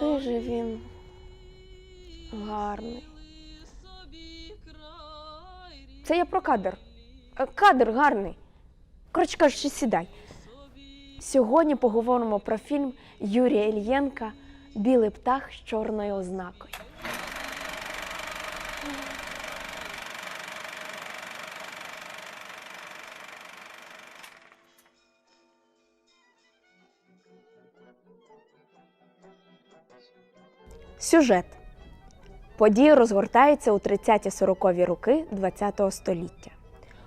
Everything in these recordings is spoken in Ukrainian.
Який же він гарний. Це я про кадр. Е, Кадр гарний. Коротше кажучи, сідай. Сьогодні поговоримо про фільм Юрія Ільєнка Білий птах з чорною ознакою. Сюжет. Події розгортаються у 30-40-ві роки ХХ століття.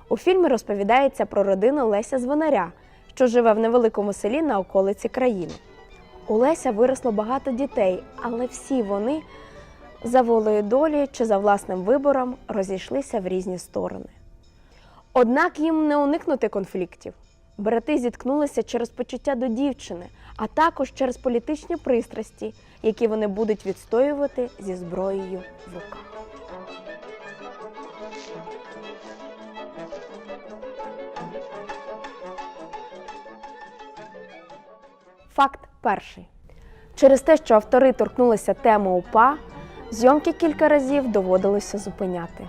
У фільмі розповідається про родину Леся Звонаря, що живе в невеликому селі на околиці країни. У Леся виросло багато дітей, але всі вони за волею долі чи за власним вибором розійшлися в різні сторони. Однак їм не уникнути конфліктів. Брати зіткнулися через почуття до дівчини, а також через політичні пристрасті, які вони будуть відстоювати зі зброєю в руках. Факт перший. Через те, що автори торкнулися теми УПА, зйомки кілька разів доводилося зупиняти.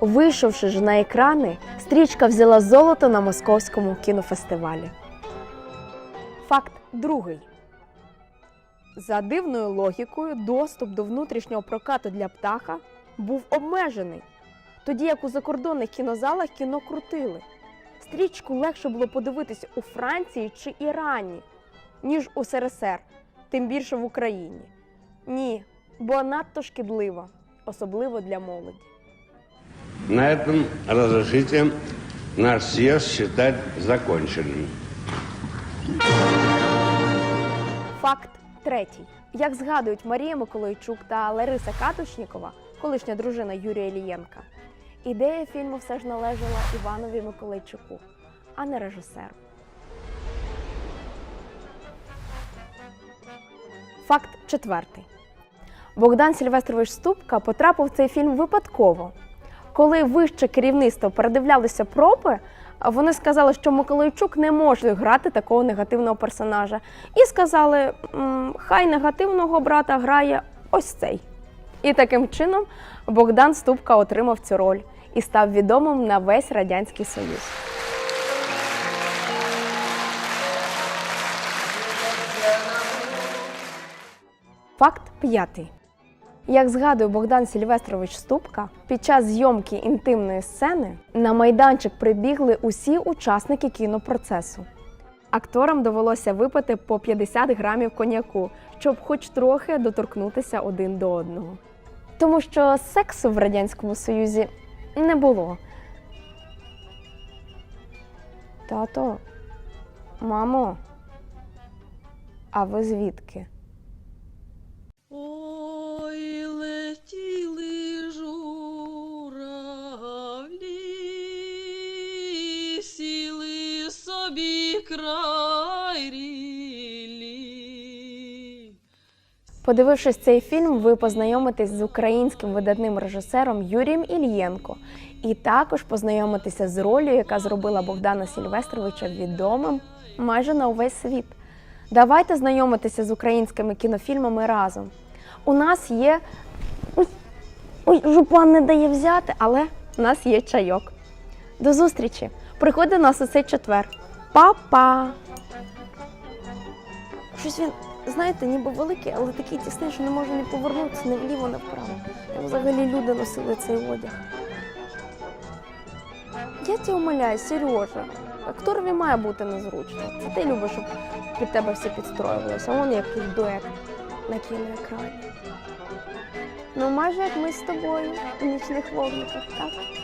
Вийшовши ж на екрани, стрічка взяла золото на московському кінофестивалі. Факт другий. За дивною логікою, доступ до внутрішнього прокату для птаха був обмежений, тоді як у закордонних кінозалах кіно крутили. Стрічку легше було подивитися у Франції чи Ірані, ніж у СРСР, тим більше в Україні. Ні, бо надто шкідлива, особливо для молоді. На этом разрешите наш съезд считать законченным. Факт третій. Як згадують Марія Миколайчук та Лариса Катушнікова, колишня дружина Юрія Ілієнка, ідея фільму все ж належала Іванові Миколайчуку, а не режисеру. Факт четвертий. Богдан Сільвестрович Ступка потрапив в цей фільм випадково. Коли вище керівництво передивлялося пропи, вони сказали, що Миколайчук не може грати такого негативного персонажа. І сказали, хай негативного брата грає ось цей. І таким чином Богдан Ступка отримав цю роль і став відомим на весь Радянський Союз. Факт п'ятий. Як згадує Богдан Сільвестрович Ступка, під час зйомки інтимної сцени на майданчик прибігли усі учасники кінопроцесу. Акторам довелося випити по 50 грамів коньяку, щоб хоч трохи доторкнутися один до одного. Тому що сексу в Радянському Союзі не було. Тато, мамо, а ви звідки? Подивившись цей фільм, ви познайомитесь з українським видатним режисером Юрієм Ільєнко і також познайомитеся з ролью, яка зробила Богдана Сільвестровича відомим майже на увесь світ. Давайте знайомитися з українськими кінофільмами разом. У нас є. Ой, жупан не дає взяти, але у нас є чайок. До зустрічі! Приходь до нас у цей четвер. Па-па! Щось він, знаєте, ніби великий, але такий тісний, що не може ні повернутися ні вліво, ні вправо. Як взагалі люди носили цей одяг. Я тебе умоляю, Сережа, акторові має бути незручно. Це ти любиш, щоб під тебе всі підстроювалися. А вон який дует на кіноекрані. Ну, майже як ми з тобою у нічних вогниках, так?